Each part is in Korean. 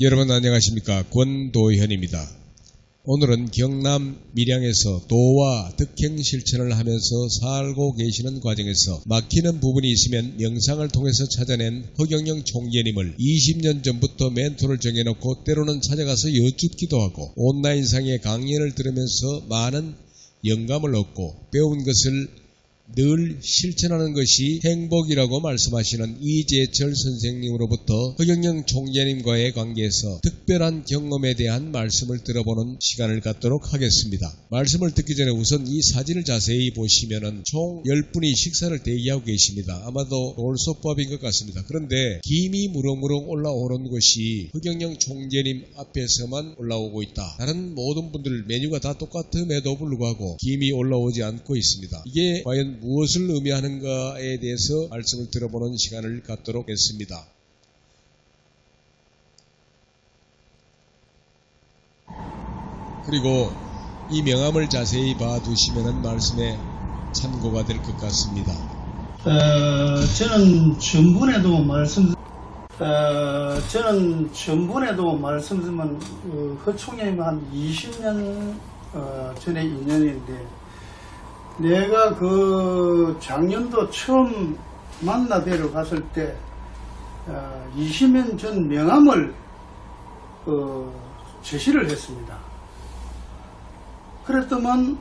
여러분 안녕하십니까 권도현입니다. 오늘은 경남 밀양에서 도와 득행 실천을 하면서 살고 계시는 과정에서 막히는 부분이 있으면 명상을 통해서 찾아낸 허경영 총재님을 20년 전부터 멘토를 정해놓고 때로는 찾아가서 여쭙기도 하고 온라인상의 강연을 들으면서 많은 영감을 얻고 배운 것을 늘 실천하는 것이 행복이라고 말씀하시는 이재철 선생님으로부터 허경영 총재님과의 관계에서 특별한 경험에 대한 말씀을 들어보는 시간을 갖도록 하겠습니다. 말씀을 듣기 전에 우선 이 사진을 자세히 보시면은 총 10분이 식사를 대기하고 계십니다. 아마도 올소법인 것 같습니다. 그런데 김이 무럭무럭 올라오는 것이 허경영 총재님 앞에서만 올라오고 있다. 다른 모든 분들 메뉴가 다 똑같음에도 불구하고 김이 올라오지 않고 있습니다. 이게 과연 무엇을 의미하는가에 대해서 말씀을 들어보는 시간을 갖도록 했습니다. 그리고 이 명함을 자세히 봐두시면 말씀에 참고가 될 것 같습니다. 어, 저는 전분에도 말씀, 어, 저는 전분에도 말씀드리면 어, 허총님 한 20년 어, 전에 인연인데 내가 그 작년도 처음 만나 뵈러 갔을 때 어, 20년 전 명함을 어, 제시를 했습니다. 그랬더만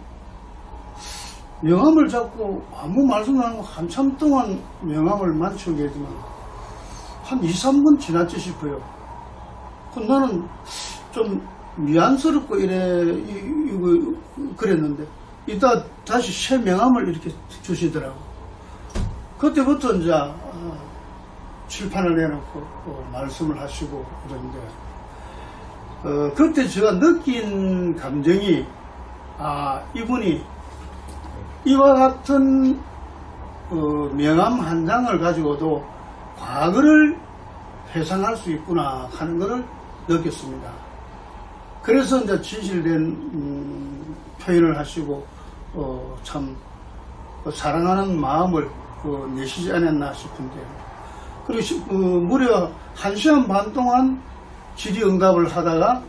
명함을 잡고 아무 말씀 안 하고 한참 동안 명함을 계지만 한 2, 3분 지났지 싶어요. 그 나는 좀 미안스럽고 이래, 이, 이거, 그랬는데, 이따 다시 새 명함을 이렇게 주시더라고. 그때부터 이제, 어, 칠판을 내놓고 어, 말씀을 하시고 그러는데, 어, 그때 제가 느낀 감정이, 아, 이분이 이와 같은 어, 명함 한 장을 가지고도 과거를 회상할 수 있구나 하는 것을 느꼈습니다. 그래서 이제 진실된 음, 표현을 하시고 어, 참 어, 사랑하는 마음을 어, 내시지 않았나 싶은데요. 그리고 시- 어, 무려 한 시간 반 동안 질의응답을 하다가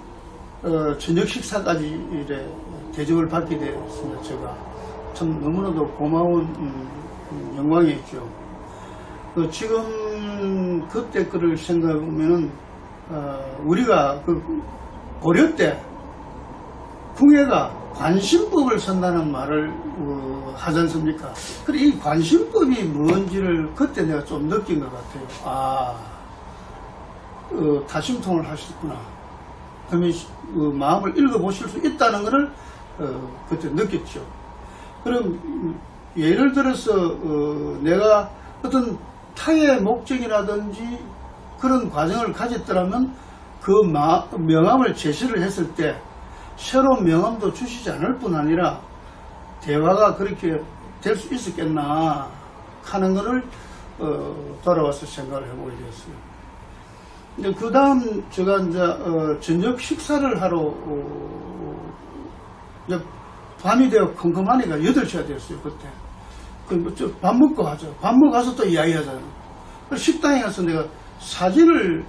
어, 저녁 식사까지 이래 대접을 받게 되었습니다. 제가 참 너무나도 고마운 음, 음, 영광이었죠. 그 지금 그때 거를 생각해보면은 어, 우리가 그 고려 때 궁예가 관심법을 쓴다는 말을 어, 하지 않습니까? 그래 이 관심법이 뭔지를 그때 내가 좀 느낀 것 같아요. 아, 어, 다심통을 하셨구나. 그러면 어, 마음을 읽어보실 수 있다는 것을 어, 그때 느꼈죠. 그럼 음, 예를 들어서 어, 내가 어떤 타의 목적이라든지 그런 과정을 가졌더라면 그 마- 명함을 제시를 했을 때 새로운 명함도 주시지 않을 뿐 아니라 대화가 그렇게 될 수 있었겠나 하는 것을 어, 돌아와서 생각을 해보게 되었어요. 이제 그 다음 제가 이제 어, 저녁 식사를 하러 어, 이제 밤이 되어 컴컴하니까 8시가 되었어요 그때. 그밥 먹고 가죠. 밥 먹고 가서 또 이야기하잖아요. 그래서 식당에 가서 내가 사진을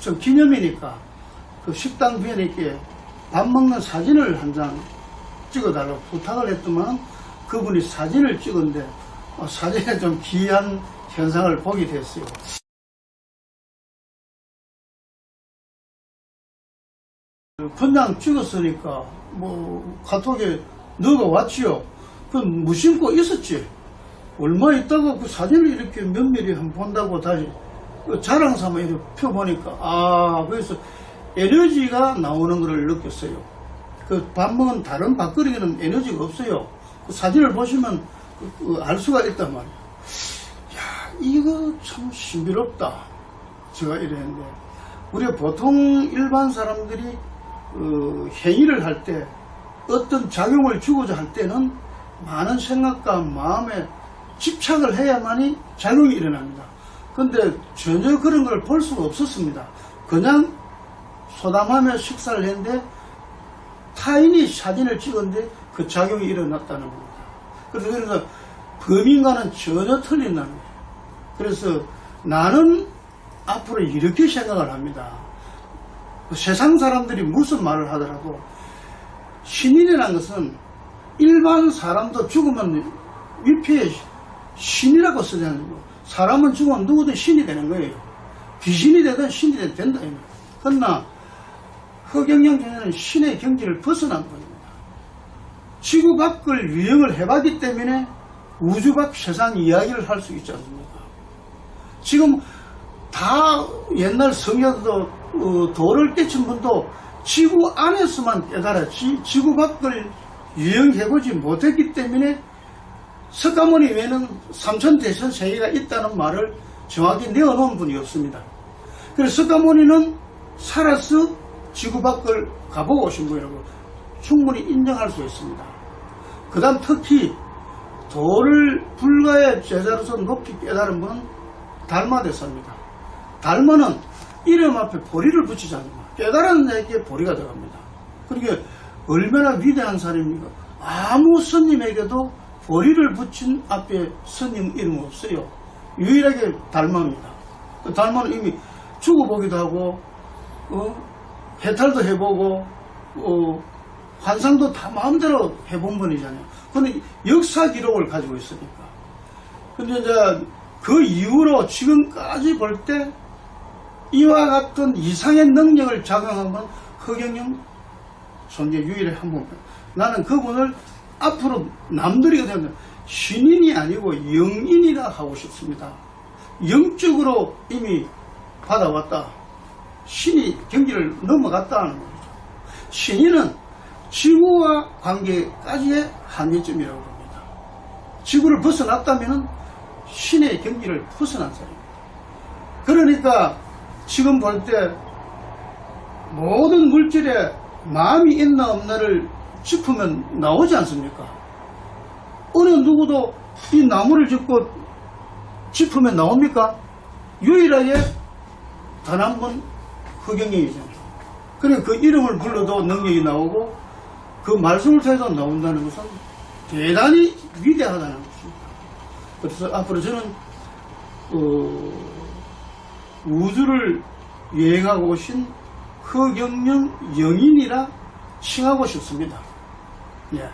좀 기념이니까 그 식당 부인에게 밥 먹는 사진을 한 장 찍어달라고 부탁을 했더만 그분이 사진을 찍었는데 어, 사진에 좀 기이한 현상을 보게 됐어요 그냥 찍었으니까 뭐 카톡에 너가 왔지요. 그 무심코 있었지. 얼마 있다가 그 사진을 이렇게 면밀히 한번 본다고 다시 그 자랑 삼아 이렇게 펴보니까 아 그래서 에너지가 나오는 것을 느꼈어요. 그 밥 먹은 다른 밥그릇에는 에너지가 없어요. 그 사진을 보시면 그- 그 알 수가 있단 말이에요. 야 이거 참 신비롭다. 제가 이랬는데 우리가 보통 일반 사람들이 어, 행위를 할 때 어떤 작용을 주고자 할 때는 많은 생각과 마음에 집착을 해야만이 작용이 일어납니다. 근데 전혀 그런 걸 볼 수가 없었습니다. 그냥 소담하며 식사를 했는데 타인이 사진을 찍었는데 그 작용이 일어났다는 겁니다. 그래서 그래서 범인과는 전혀 틀린다는 거예요. 그래서 나는 앞으로 이렇게 생각을 합니다. 세상 사람들이 무슨 말을 하더라도 신인이라는 것은 일반 사람도 죽으면 위패에 신이라고 쓰잖아요. 사람은 죽으면 누구든 신이 되는 거예요. 귀신이 되든 신이 되든 된다. 그러나 허경영 교수는 신의 경지를 벗어난 분입니다. 지구 밖을 유형을 해봤기 때문에 우주 밖 세상 이야기를 할 수 있지 않습니까? 지금 다 옛날 성야도 어, 도를 깨친 분도 지구 안에서만 깨달았지 지구 밖을 유형해보지 못했기 때문에 석가모니 외에는 삼천 대천 세계가 있다는 말을 정확히 내어놓은 분이 없습니다. 그래서 석가모니는 살아서 지구 밖을 가보고 오신 분이라고 충분히 인정할 수 있습니다. 그 다음 특히 도를 불가의 제자로서 높이 깨달은 분은 달마 대사입니다. 달마는 이름 앞에 보리를 붙이지 않습니다. 깨달은 자에게 보리가 들어갑니다. 그러니까 얼마나 위대한 사람입니까? 아무 스님에게도 보리를 붙인 앞에 스님 이름 없어요. 유일하게 달마입니다. 그 달마는 이미 죽어보기도 하고, 어, 해탈도 해보고, 어, 환상도 다 마음대로 해본 분이잖아요. 근데 역사 기록을 가지고 있으니까. 근데 이제 그 이후로 지금까지 볼 때 이와 같은 이상의 능력을 작용한 건 허경영 존재 유일의 한 분. 나는 그분을 앞으로 남들이 되면 신인이 아니고 영인이라 하고 싶습니다. 영적으로 이미 받아왔다. 신이 경기를 넘어갔다는 거죠. 신인은 지구와 관계까지의 한계점이라고 봅니다. 지구를 벗어났다면 신의 경기를 벗어난 사람입니다. 그러니까 지금 볼 때 모든 물질에 마음이 있나 없나를 짚으면 나오지 않습니까? 어느 누구도 이 나무를 짚고 짚으면 나옵니까? 유일하게 단 한 번 허경영이잖아요. 그래 그 이름을 불러도 능력이 나오고 그 말씀을 통해서 나온다는 것은 대단히 위대하다는 것입니다. 그래서 앞으로 저는 어, 우주를 여행하고 오신 허경영 영인이라 칭하고 싶습니다. 예.